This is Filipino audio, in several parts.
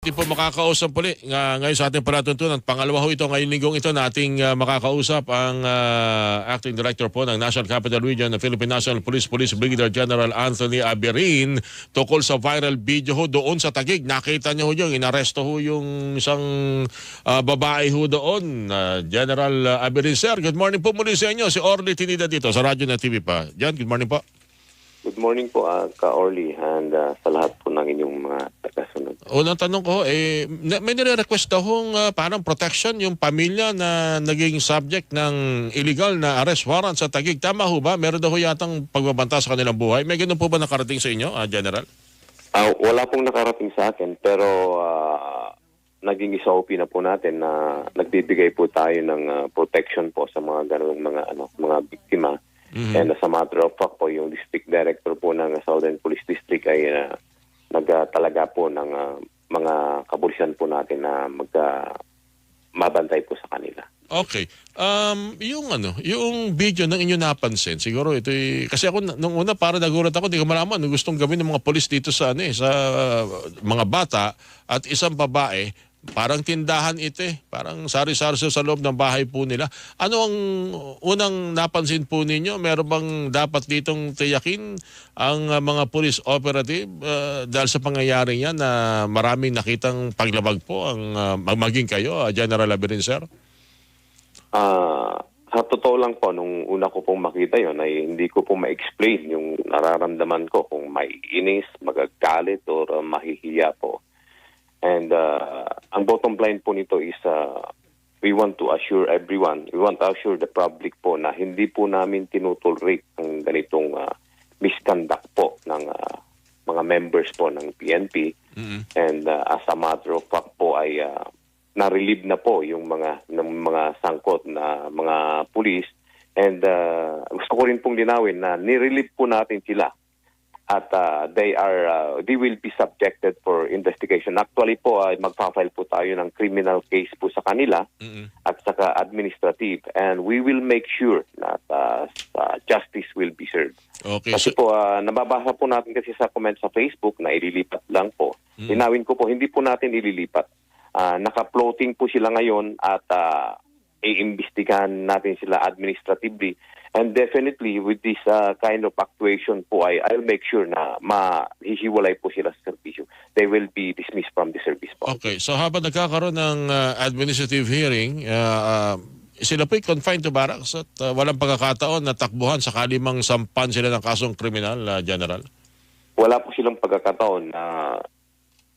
Hindi po makakausap puli nga, ngayon sa ating palatuntunan. Pangalawa ho ito ngayong linggong ito nating ah, makakausap ang ah, Acting Director po ng National Capital Region ng Philippine National Police Police Brigadier General Anthony Abirin tungkol sa viral video ho doon sa Tagig. Nakita niyo ho yung inaresto ho yung isang ah, babae ho doon. Ah, General Abirin Sir, good morning po muli sa inyo. Si Orly Tinida dito sa radyo na TV pa. Jan, good morning po. Good morning po, uh, Ka-Orly, and uh, sa lahat po ng inyong mga tagasunod. Unang tanong ko, eh, may nire-request daw hong ah, parang protection yung pamilya na naging subject ng illegal na arrest warrant sa Taguig. Tama ho ba? Meron daw yatang pagbabanta sa kanilang buhay. May ganun po ba nakarating sa inyo, ah, General? Ah, wala pong nakarating sa akin, pero ah, naging SOP na po natin na nagbibigay po tayo ng ah, protection po sa mga ganung mga ano mga biktima. And as a matter of fact po, yung district director po ng Southern Police District ay uh, nagtalaga po ng ah, mga kapulisan po natin na mag ah, mabantay po sa kanila. Okay. Um, yung ano, yung video ng inyo napansin, siguro ito kasi ako nung una para nagulat ako, hindi ko malaman ano gustong gawin ng mga polis dito sa ano eh, sa uh, mga bata at isang babae, parang tindahan ito eh. Parang sari-sari sa loob ng bahay po nila. Ano ang unang napansin po ninyo? Meron bang dapat ditong tiyakin ang uh, mga police operative uh, dahil sa pangyayari yan na maraming nakitang paglabag po ang uh, maging kayo, uh, General Labirin, sir? Ah, sa totoo lang po, nung una ko pong makita yon ay hindi ko po ma-explain yung nararamdaman ko kung may inis, magagalit, or uh, mahihiya po. And uh, ang bottom line po nito is uh, we want to assure everyone, we want to assure the public po na hindi po namin tinutolerate ang ganitong uh, misconduct po ng uh, mga members po ng PNP. And uh, as a matter of fact po ay uh, na-relieve na po yung mga ng mga sangkot na mga pulis and uh, gusto ko rin pong linawin na ni-relieve po natin sila at uh, they are uh, they will be subjected for investigation. Actually po ay magfa-file po tayo ng criminal case po sa kanila at saka administrative and we will make sure that uh, uh, justice will be served. Okay, Kasi so, po, ah, nababasa po natin kasi sa comment sa Facebook na ililipat lang po. Linawin ko po, hindi po natin ililipat. Ah, naka-floating po sila ngayon at uh, iimbestigahan natin sila administratively. And definitely, with this ah, kind of actuation po, ay I'll make sure na mahihiwalay po sila sa serbisyo. They will be dismissed from the service po. okay, so habang nagkakaroon ng uh, administrative hearing, uh, uh, sila po'y confined to barracks at uh, walang pagkakataon na takbuhan sakali mang sampan sila ng kasong kriminal, uh, General? wala po silang pagkakataon na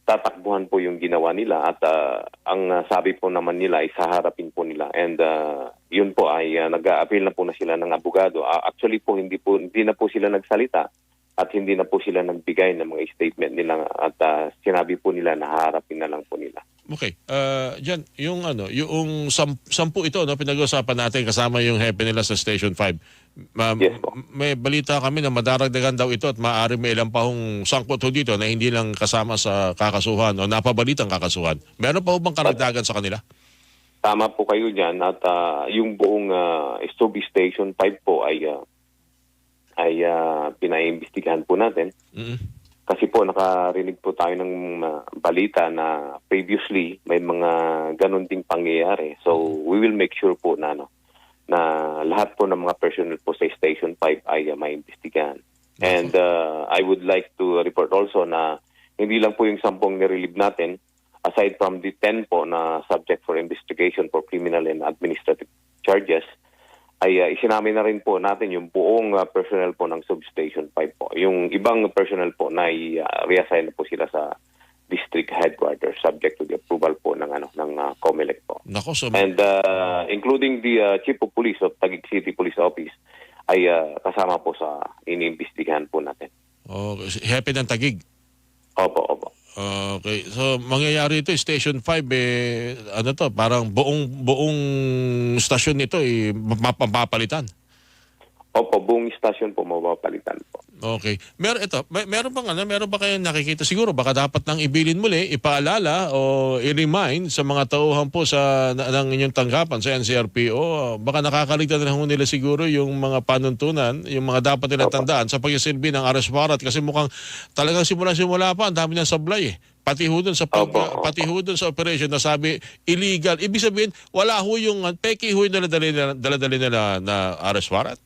tatakbuhan po yung ginawa nila at ah, ang ah, sabi po naman nila ay saharapin po nila and ah, yun po ay ah, nag-a-appeal na po na sila ng abogado. Ah, actually po hindi po hindi na po sila nagsalita at hindi na po sila nagbigay ng mga statement nila at ah, sinabi po nila na haharapin na lang po nila. Okay. Uh, Jan, yung ano, yung sam- sampu ito no pinag-uusapan natin kasama yung hepe nila sa Station 5. Ma- Yes po. May balita kami na madaragdagan daw ito at maaari may ilang pa hong sangkot ho dito na hindi lang kasama sa kakasuhan o napabalitang kakasuhan. Meron pa ho bang karagdagan sa kanila? Tama po kayo dyan at ah, yung buong uh, Stoby Station 5 po ay ah, ay uh, pinaimbestigahan po natin. Mm. Kasi po nakarinig po tayo ng uh, balita na previously may mga ganun ding pangyayari. So we will make sure po na ano na lahat po ng mga personnel po sa Station 5 ay uh, maimbestigahan. And uh, I would like to report also na hindi lang po yung sampung nirelieve natin aside from the 10 po na subject for investigation for criminal and administrative charges ay uh, isinamin na rin po natin yung buong uh, personnel po ng Substation 5 po. Yung ibang personnel po na i-reassign na po sila sa district headquarters subject to the approval po ng ano ng uh, COMELEC po. Nako, so And uh, including the uh, Chief of Police of Taguig City Police Office ay uh, kasama po sa iniimbestigahan po natin. okay, hepe ng Tagig. Opo, opo. Okay. So mangyayari ito Station 5 eh ano to, parang buong buong stasyon nito eh mapapalitan. Opo, buong istasyon po mapapalitan po. Okay. Mer ito, may, meron bang ano, meron ba kayong nakikita siguro baka dapat nang ibilin muli, ipaalala o i-remind sa mga tauhan po sa na, ng inyong tanggapan sa NCRPO, baka nakakaligtan na ho nila siguro yung mga panuntunan, yung mga dapat nila tandaan sa pagsisilbi ng arrest warrant kasi mukhang talagang simula-simula pa ang dami ng sablay eh. Pati ho dun sa pag, Opo, opo. pati ho dun sa operation na sabi illegal. Ibig sabihin, wala ho yung peki ho yung daladali nila, daladali nila na arrest warrant.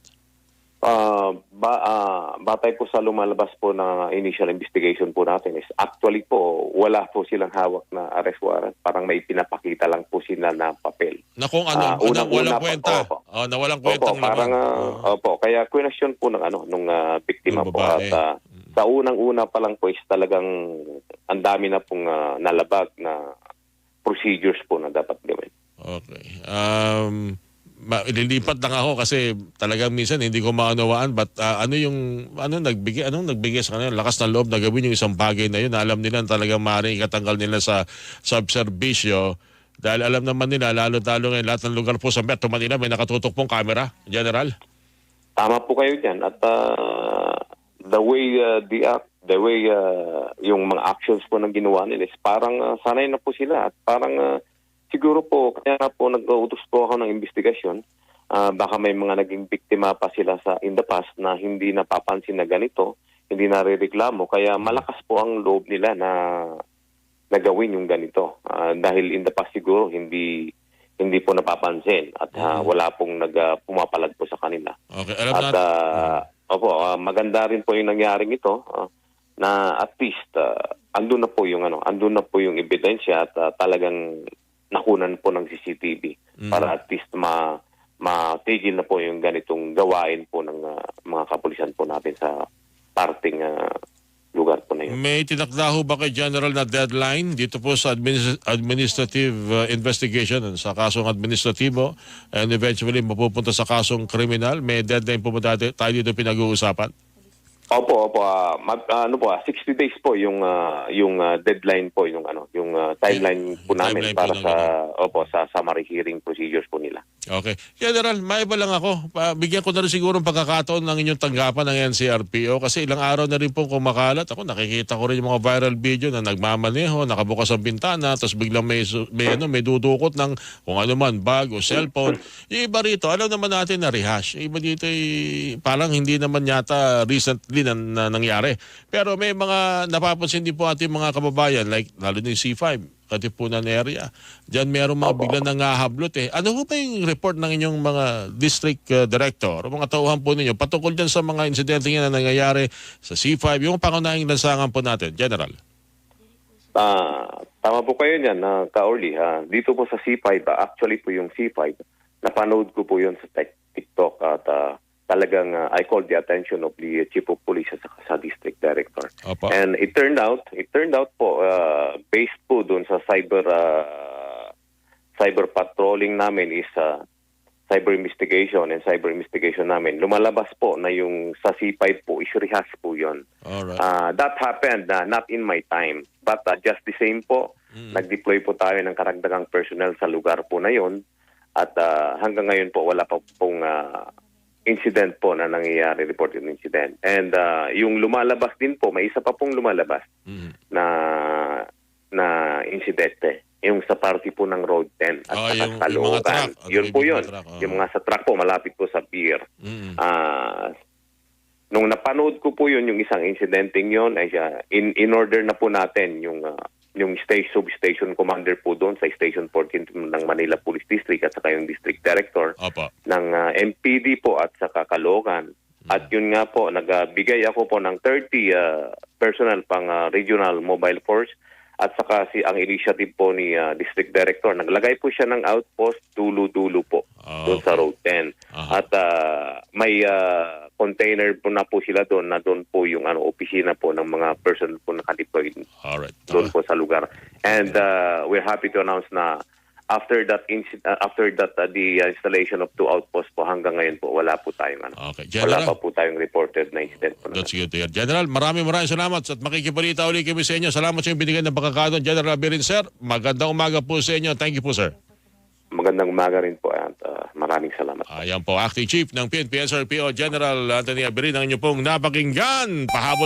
Ah, ba, ah, batay po sa lumalabas po na initial investigation po natin is actually po wala po silang hawak na arrest warrant. Parang may pinapakita lang po sila na papel. Na kung ano, Ah, ano unang-una walang pa- kwenta. opo. Oh, na walang kwenta Opo, parang ah, opo, kaya question po ng ano nung ah, biktima po at ah, sa unang-una pa lang po is talagang ang dami na pong ah, nalabag na procedures po na dapat gawin. Okay. Um, ililipat lang ako kasi talagang minsan hindi ko maunawaan but ah, ano yung ano nagbigay anong nagbigay sa kanila? Lakas ng loob na gawin yung isang bagay na yun. Na alam nila talagang maaaring ikatanggal nila sa serbisyo. Dahil alam naman nila lalo talo ngayon lahat ng lugar po sa Metro Manila may nakatutok pong camera. General? Tama po kayo diyan at ah, the way ah, the act, the way ah, yung mga actions po na ginawa nila is parang ah, sanay na po sila. At parang ah, siguro po kaya po nag-utos po ako ng investigasyon. Ah, baka may mga naging biktima pa sila sa in the past na hindi napapansin na ganito, hindi narereklamo. Kaya malakas po ang loob nila na na gawin yung ganito. Ah, dahil in the past siguro hindi hindi po napapansin at ah, wala pong nag ah, pumapalag po sa kanila. okay alam At natin ah, opo, ah, maganda rin po yung nangyaring ito ah, na at least uh, andun na po yung ano, andun na po yung ebidensya at ah, talagang nakunan po ng CCTV para at least ma matigil na po yung ganitong gawain po ng ah, mga kapulisan po natin sa parting ah, lugar po na yun. May tinakda ho ba kay General na deadline dito po sa administ- administrative uh, investigation sa kasong administratibo and eventually mapupunta sa kasong kriminal? May deadline po ba tayo dito pinag-uusapan? Opo, opo. ah, mag, ah, ano po, ah, 60 days po yung ah, yung ah, deadline po yung ano, yung ah, timeline po namin Timeline po para ng sa opo sa summary hearing procedures po nila. Okay. General, maiba lang ako. Bigyan ko na rin siguro ng pagkakataon ng inyong tanggapan ng NCRPO kasi ilang araw na rin pong kumakalat. Ako nakikita ko rin yung mga viral video na nagmamaneho, nakabukas ang bintana, tapos biglang may, may, ano, may dudukot ng kung ano man, bag o cellphone. Yung iba rito, alam naman natin na rehash. Yung iba dito ay parang hindi naman yata recently na, na nangyari. Pero may mga napapansin din po ating mga kababayan like lalo na yung C5 Katipunan area. Diyan meron mga bigla nangahablot eh. Ano ho ba yung report ng inyong mga district uh, director o mga tauhan po ninyo patungkol dyan sa mga insidente na nangyayari sa C5, yung pangunahing lansangan po natin, General? Ah, tama po kayo niyan na ka-Orly. ha. Dito po sa C5, ah, actually po yung C5, napanood ko po yun sa TikTok at ah, talagang ah, I called the attention of the chief of police at saka sa district director. Opo. And it turned out, it turned out po uh, based po doon sa cyber uh, cyber patrolling namin is uh, cyber investigation and cyber investigation namin. Lumalabas po na yung sa C5 po is rehash po 'yon. Alright. Uh, that happened uh, not in my time but uh, just the same po nag-deploy po tayo ng karagdagang personnel sa lugar po na 'yon at uh, hanggang ngayon po wala pa pong uh, incident po na nangyayari reported incident and uh, yung lumalabas din po may isa pa pong lumalabas Mm. na na insidente yung sa party po ng Road 10 at Ah, saka yung- sa yung mga truck. Ano Yun po mga yun. truck, ah. Yung mga sa truck po, malapit po sa pier. Mm. Ah, nung napanood ko po yun, yung isang insidenteng yun, ay siya, in, in order na po natin yung ah, yung station, substation commander po doon sa Station 14 ng Manila Police District at saka yung District Director Opo. ng ah, MPD po at saka Caloocan. At yun nga po, nagbigay ako po ng 30 ah, personal pang ah, regional mobile force at saka si ang initiative po ni ah, District Director, naglagay po siya ng outpost dulo-dulo po Ah, doon sa Road 10. Aha. At ah, may ah, container po na po sila doon na doon po yung ano opisina po ng mga person po nakadeploy Alright. doon po sa lugar. And uh, we're happy to announce na after that inci- uh, after that uh, the uh, installation of two outposts po hanggang ngayon po wala po tayong ano. Okay. Wala General, pa po tayong reported na incident po. na- That's good to hear. General, maraming maraming salamat at makikibalita ulit kami sa inyo. Salamat sa inyong binigyan ng pagkakataon. General Birin, sir. Magandang umaga po sa inyo. Thank you po, sir. Magandang umaga rin po at ah, maraming salamat. Ayan po, Acting Chief ng PNP SRPO General Anthony Aberin ang inyo pong napakinggan. Pahabol na